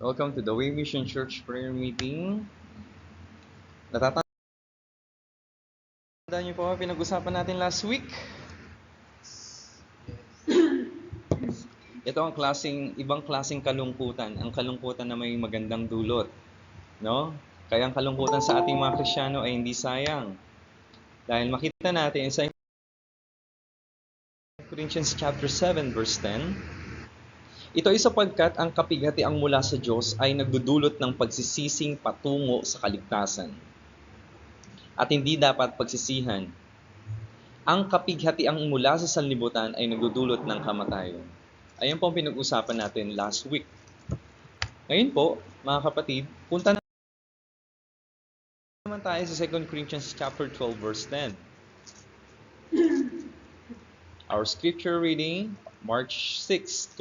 Welcome to the Way Mission Church prayer meeting. Natatandaan niyo po ba pinag-usapan natin last week? Ito ang klaseng, ibang klaseng kalungkutan. Ang kalungkutan na may magandang dulot. No? Kaya ang kalungkutan sa ating mga Krisyano ay hindi sayang. Dahil makita natin sa Corinthians chapter 7 verse 10, ito ay sapagkat ang kapighatiang mula sa Diyos ay nagdudulot ng pagsisising patungo sa kaligtasan. At hindi dapat pagsisihan. Ang kapighatiang mula sa sanlibutan ay nagdudulot ng kamatayan. Ayan po ang pinag-usapan natin last week. Ngayon po, mga kapatid, punta na naman tayo sa 2 Corinthians chapter 12 verse 10. Our scripture reading, March 6,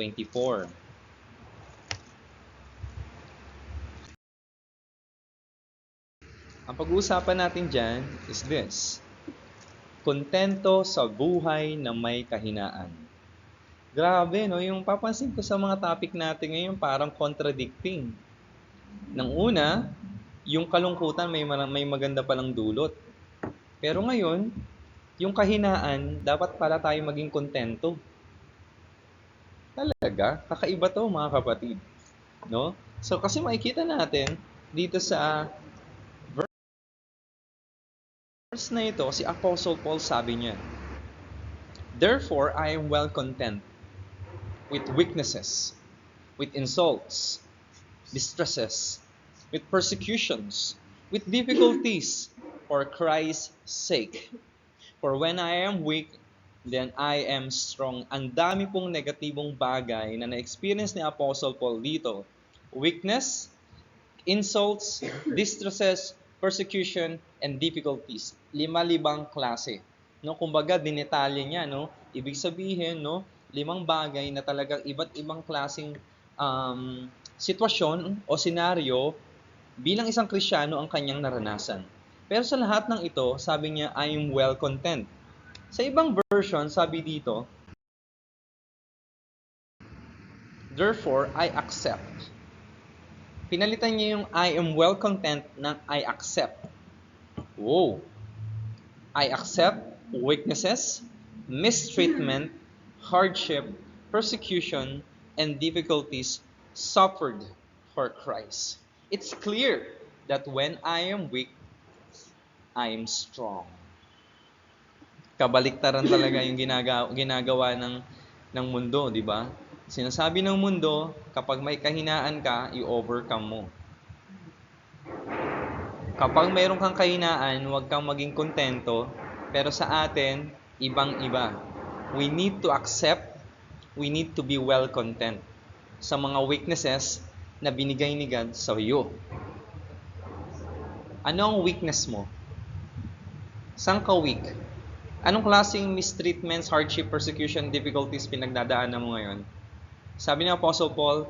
2024. Ang pag-uusapan natin dyan is this. Kontento sa buhay na may kahinaan. Grabe, no? Yung papansin ko sa mga topic natin ngayon parang contradicting. Nang una, yung kalungkutan may, ma- may maganda palang dulot. Pero ngayon, yung kahinaan, dapat pala tayo maging kontento. Talaga, kakaiba to mga kapatid. No? So kasi makikita natin dito sa verse na ito, si Apostle Paul sabi niya, Therefore I am well content with weaknesses, with insults, distresses, with persecutions, with difficulties, for Christ's sake. For when I am weak, then I am strong. Ang dami pong negatibong bagay na na-experience ni Apostle Paul dito. Weakness, insults, distresses, persecution, and difficulties. Lima-libang klase. No, kumbaga dinetalye niya, no? Ibig sabihin, no, limang bagay na talagang iba't ibang klaseng um, sitwasyon o senaryo bilang isang Kristiyano ang kanyang naranasan. Pero sa lahat ng ito, sabi niya, I am well content. Sa ibang version, sabi dito, Therefore, I accept. Pinalitan niya yung I am well content ng I accept. Whoa! I accept weaknesses, mistreatment, hardship, persecution, and difficulties suffered for Christ. It's clear that when I am weak, I am strong. Kabaliktaran talaga yung ginagawa, ginagawa ng, ng mundo, di ba? Sinasabi ng mundo, kapag may kahinaan ka, i-overcome mo. Kapag mayroon kang kahinaan, huwag kang maging kontento. Pero sa atin, ibang-iba. We need to accept, we need to be well content sa mga weaknesses na binigay ni God sa iyo. Ano ang weakness mo? Saan ka weak? Anong klaseng mistreatments, hardship, persecution, difficulties pinagdadaanan mo ngayon? Sabi ni Apostle Paul,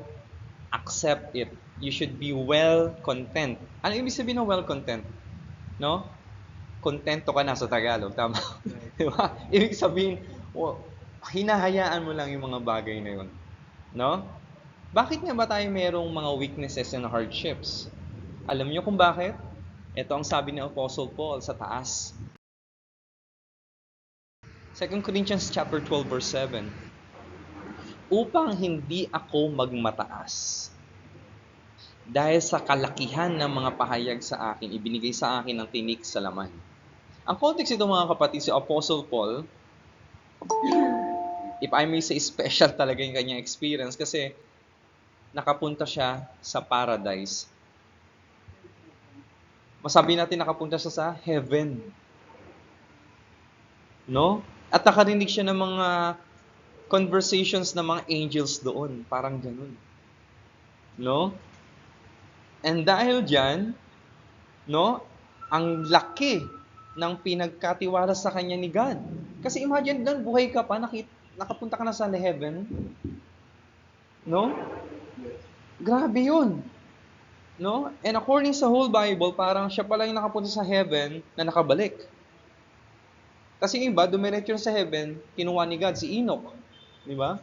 accept it. You should be well content. Ano ibig sabihin ng well content? No? Kontento ka na sa Tagalog, tama? Di? Ibig sabihin, oh, hinahayaan mo lang yung mga bagay na yun. No? Bakit nga ba tayo merong mga weaknesses and hardships? Alam niyo kung bakit? Ito ang sabi ni Apostle Paul sa taas. 2 Corinthians chapter 12 verse 7 upang hindi ako magmataas. Dahil sa kalakihan ng mga pahayag sa akin, ibinigay sa akin ng tinik sa laman. Ang context ito mga kapatid, si Apostle Paul, if I may say, special talaga yung kanyang experience kasi nakapunta siya sa paradise. Masabi natin nakapunta siya sa heaven. No? At nakarinig siya ng mga conversations ng mga angels doon. Parang ganun. No? And dahil dyan, no, ang laki ng pinagkatiwala sa kanya ni God. Kasi imagine doon, buhay ka pa, nakit, nakapunta ka na sa heaven. No? Grabe yun. No? And according sa whole Bible, parang siya pala yung nakapunta sa heaven na nakabalik. Kasi iba, dumiretso sa heaven, kinuha ni God, si Enoch. Di ba?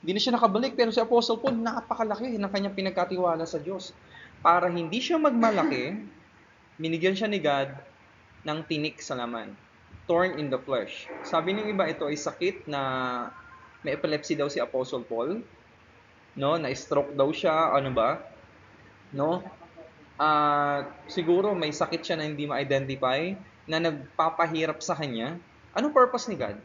Hindi na siya nakabalik, pero si Apostle Paul, napakalaki ng kanyang pinagkatiwala sa Diyos. Para hindi siya magmalaki, binigyan siya ni God ng tinik sa laman. Thorn in the flesh. Sabi ng iba, ito ay sakit na may epilepsy daw si Apostle Paul. No, na-stroke daw siya, ano ba? No? Ah, siguro may sakit siya na hindi ma-identify na nagpapahirap sa kanya. Anong purpose ni God?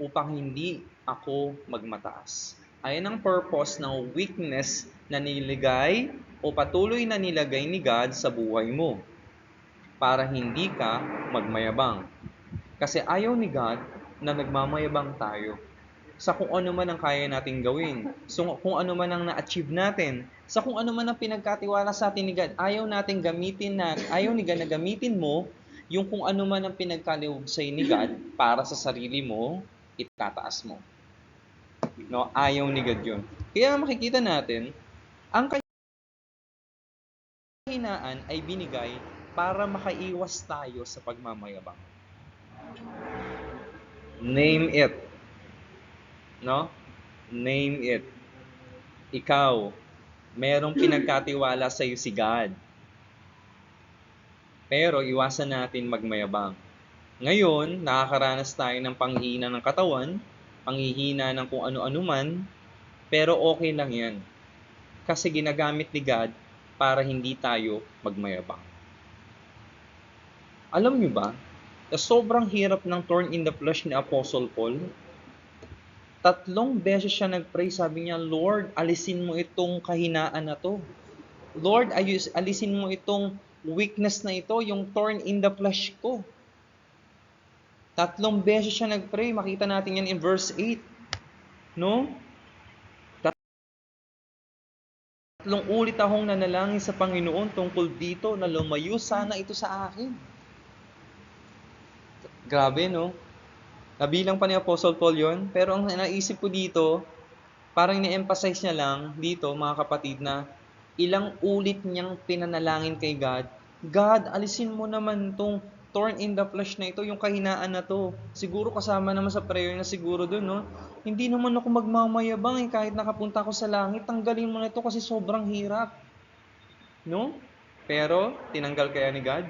Upang hindi ako magmataas. Ayan ang purpose ng weakness na niligay o patuloy na nilagay ni God sa buhay mo para hindi ka magmayabang. Kasi ayaw ni God na nagmamayabang tayo sa kung ano man ang kaya nating gawin, so kung ano man ang na-achieve natin, sa kung ano man ang pinagkatiwala sa atin ni God. Ayaw nating gamitin na, ayaw ni God na gamitin mo yung kung ano man ang pinagkaliw sa ni God para sa sarili mo, itataas mo. No, ayaw ni God yun. Kaya makikita natin, ang kahinaan ay binigay para makaiwas tayo sa pagmamayabang. Name it. No? Name it. Ikaw, merong pinagkatiwala sa iyo si God. Pero iwasan natin magmayabang. Ngayon, nakakaranas tayo ng panghihina ng katawan, panghihina ng kung ano-ano man, pero okay lang yan. Kasi ginagamit ni God para hindi tayo magmayabang. Alam niyo ba, na sobrang hirap ng thorn in the flesh ni Apostle Paul, tatlong beses siya nag-pray, sabi niya, Lord, alisin mo itong kahinaan na to. Lord, ayus, alisin mo itong weakness na ito, yung thorn in the flesh ko. Tatlong beses siya nag-pray. Makita natin yan in verse 8. No? Tatlong ulit akong nanalangin sa Panginoon tungkol dito na lumayo sana ito sa akin. Grabe, no? Nabilang pa ni Apostle Paul yon Pero ang naisip ko dito, parang ni-emphasize niya lang dito, mga kapatid, na ilang ulit niyang pinanalangin kay God, God, alisin mo naman tong thorn in the flesh na ito, yung kahinaan na to. Siguro kasama naman sa prayer na siguro doon, no? Hindi naman ako magmamayabang eh, kahit nakapunta ako sa langit, tanggalin mo na ito kasi sobrang hirap. No? Pero, tinanggal kaya ni God?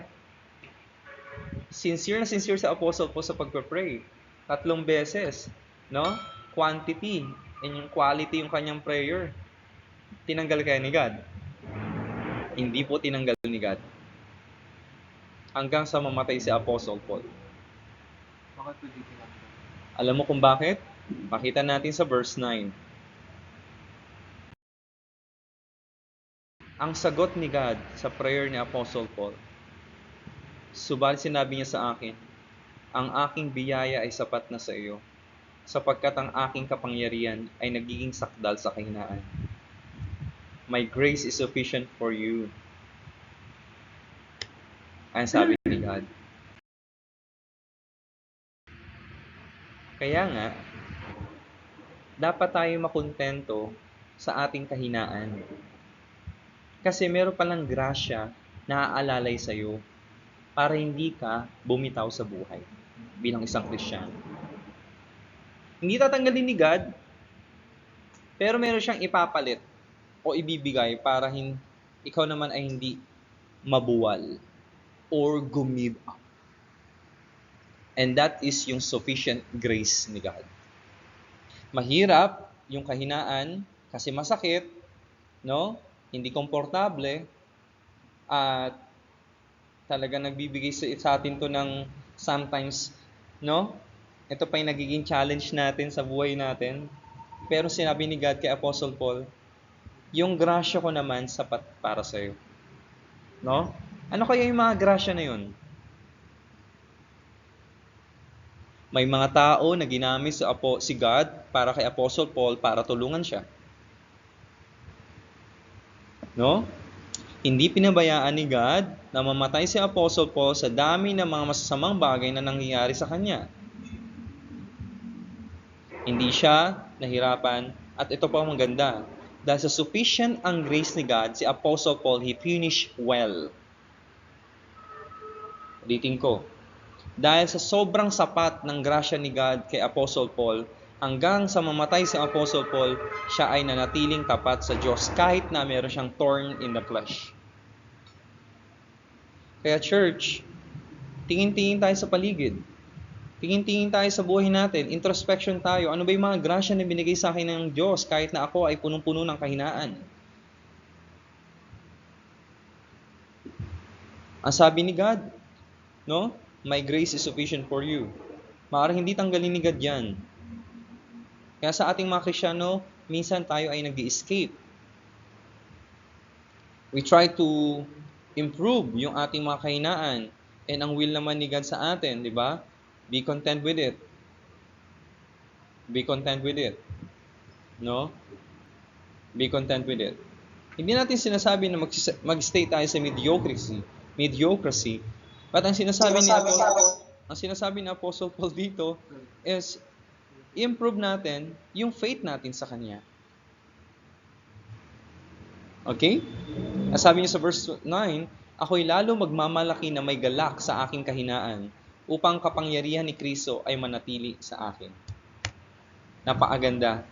Sincere na sincere sa apostle po sa pagpe-pray. Tatlong beses, no? Quantity and yung quality yung kanyang prayer. Tinanggal kaya ni God? Hindi po tinanggal ni God hanggang sa mamatay si Apostle Paul. Bakit pwede tinanggal? Alam mo kung bakit? Makita natin sa verse 9. Ang sagot ni God sa prayer ni Apostle Paul, Subalit sinabi niya sa akin, ang aking biyaya ay sapat na sa iyo, sapagkat ang aking kapangyarihan ay nagiging sakdal sa kahinaan. My grace is sufficient for you. Ang sabi ni God. Kaya nga, dapat tayo makontento sa ating kahinaan. Kasi meron palang grasya na aalalay sa iyo para hindi ka bumitaw sa buhay bilang isang Kristiyano. Hindi tatanggalin ni God, pero meron siyang ipapalit o ibibigay para hin ikaw naman ay hindi mabuwal or gumive up. And that is yung sufficient grace ni God. Mahirap yung kahinaan kasi masakit, no? Hindi komportable at talaga nagbibigay sa atin to ng sometimes, no? Ito pa yung nagiging challenge natin sa buhay natin. Pero sinabi ni God kay Apostle Paul, yung grasya ko naman sapat para sa iyo. No? Ano kaya yung mga grasya na yun? May mga tao na ginamit sa apo, si God para kay Apostle Paul para tulungan siya. No? Hindi pinabayaan ni God na mamatay si Apostle Paul sa dami ng mga masasamang bagay na nangyayari sa kanya. Hindi siya nahirapan at ito pa ang maganda. Dahil sa sufficient ang grace ni God, si Apostle Paul, he finished well. Ulitin ko. Dahil sa sobrang sapat ng grasya ni God kay Apostle Paul, hanggang sa mamatay si Apostle Paul, siya ay nanatiling tapat sa Diyos kahit na meron siyang thorn in the flesh. Kaya church, tingin-tingin tayo sa paligid. Tingin-tingin tayo sa buhay natin, introspection tayo. Ano ba yung mga grasya na binigay sa akin ng Diyos kahit na ako ay punong-puno ng kahinaan? Ang sabi ni God, no? My grace is sufficient for you. Maaaring hindi tanggalin ni God yan. Kaya sa ating mga Krisyano, minsan tayo ay nag escape We try to improve yung ating mga kahinaan and ang will naman ni God sa atin, di ba? Be content with it. Be content with it. No? Be content with it. Hindi natin sinasabi na mag- mag-stay tayo sa mediocrity, mediocracy. But ang sinasabi ni Apostle, ang sinasabi ni Apostle Paul dito is improve natin yung faith natin sa kanya. Okay? Ang sabi niya sa verse 9, ako'y lalo magmamalaki na may galak sa aking kahinaan upang kapangyarihan ni Kristo ay manatili sa akin. Napakaganda.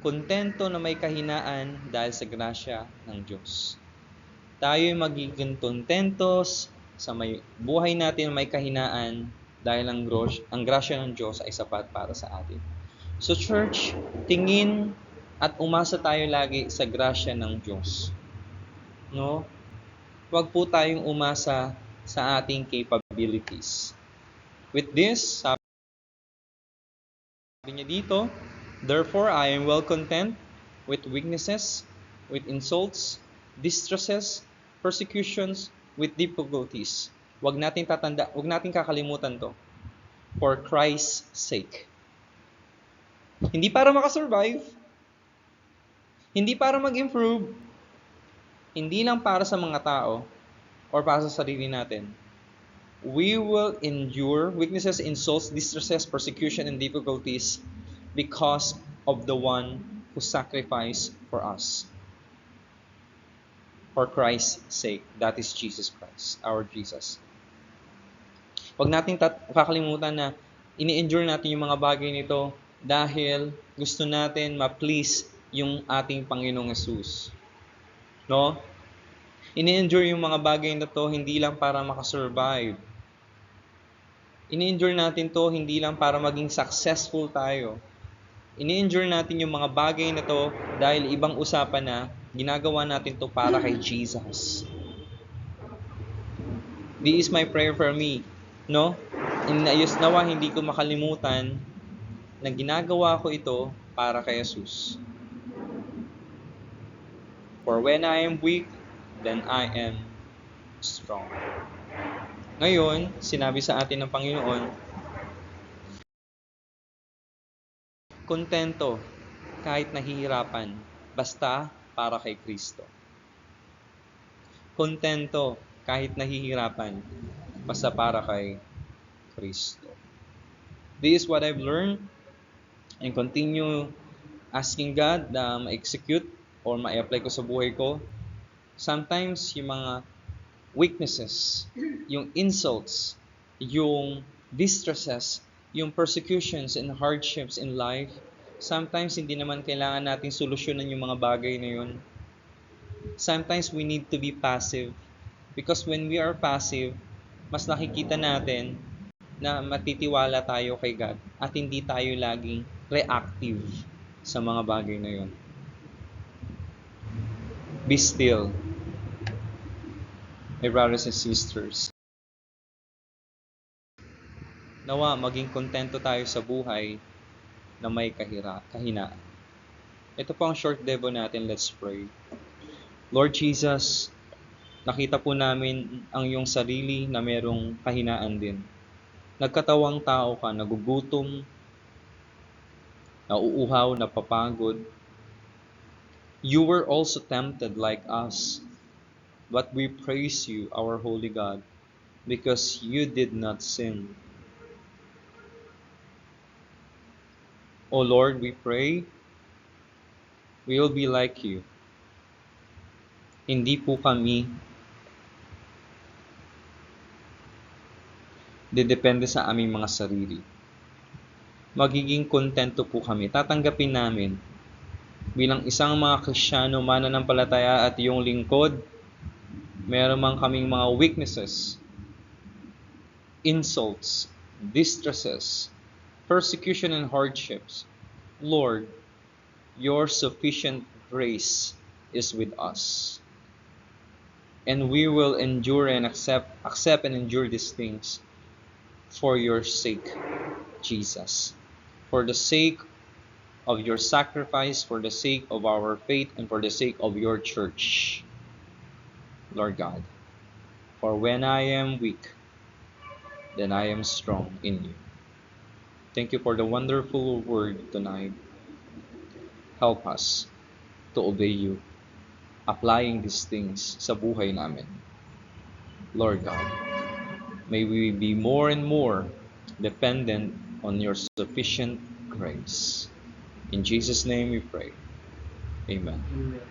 Kontento na may kahinaan dahil sa grasya ng Diyos. Tayo'y magiging kontentos sa may buhay natin may kahinaan dahil ang, gros, ang grasya ng Diyos ay sapat para sa atin. So church, tingin at umasa tayo lagi sa grasya ng Diyos. No? Huwag po tayong umasa sa ating capabilities. With this, sabi niya dito, Therefore, I am well content with weaknesses, with insults, distresses, persecutions, with difficulties. Huwag natin tatanda, huwag natin kakalimutan to. For Christ's sake. Hindi para makasurvive, hindi para mag-improve, hindi lang para sa mga tao or para sa sarili natin. We will endure weaknesses, insults, distresses, persecution, and difficulties because of the one who sacrificed for us. For Christ's sake. That is Jesus Christ, our Jesus. Huwag natin tat- kakalimutan na ini-endure natin yung mga bagay nito dahil gusto natin ma-please yung ating Panginoong Yesus. No? Ini-endure yung mga bagay na to hindi lang para makasurvive. Ini-endure natin to hindi lang para maging successful tayo. Ini-endure natin yung mga bagay na to dahil ibang usapan na ginagawa natin to para kay Jesus. This is my prayer for me. No? Inayos nawa hindi ko makalimutan na ginagawa ko ito para kay Jesus. For when I am weak, then I am strong. Ngayon, sinabi sa atin ng Panginoon, kontento kahit nahihirapan, basta para kay Kristo. Kontento kahit nahihirapan, basta para kay Kristo. This is what I've learned and continue asking God na ma-execute or ma-apply ko sa buhay ko. Sometimes yung mga weaknesses, yung insults, yung distresses, yung persecutions and hardships in life, sometimes hindi naman kailangan nating solusyonan yung mga bagay na yun. Sometimes we need to be passive because when we are passive, mas nakikita natin na matitiwala tayo kay God at hindi tayo laging reactive sa mga bagay na yun. Be still, my brothers and sisters. Nawa, maging kontento tayo sa buhay na may kahira, kahinaan. Ito po ang short devo natin. Let's pray. Lord Jesus, nakita po namin ang iyong sarili na merong kahinaan din. Nagkatawang tao ka, nagugutom, nauuhaw, napapagod. You were also tempted like us, but we praise you, our holy God, because you did not sin. O Lord, we pray, we will be like you. Hindi po kami didepende sa aming mga sarili. Magiging kontento po kami. Tatanggapin namin bilang isang mga Krisyano, mananampalataya at iyong lingkod, meron man kaming mga weaknesses, insults, distresses, persecution and hardships. Lord, your sufficient grace is with us. And we will endure and accept accept and endure these things for your sake, Jesus. For the sake of your sacrifice, for the sake of our faith, and for the sake of your church, Lord God. For when I am weak, then I am strong in you. Thank you for the wonderful word tonight. Help us to obey you, applying these things sa buhay namin. Lord God, may we be more and more dependent on your sufficient grace. In Jesus' name we pray. Amen. Amen.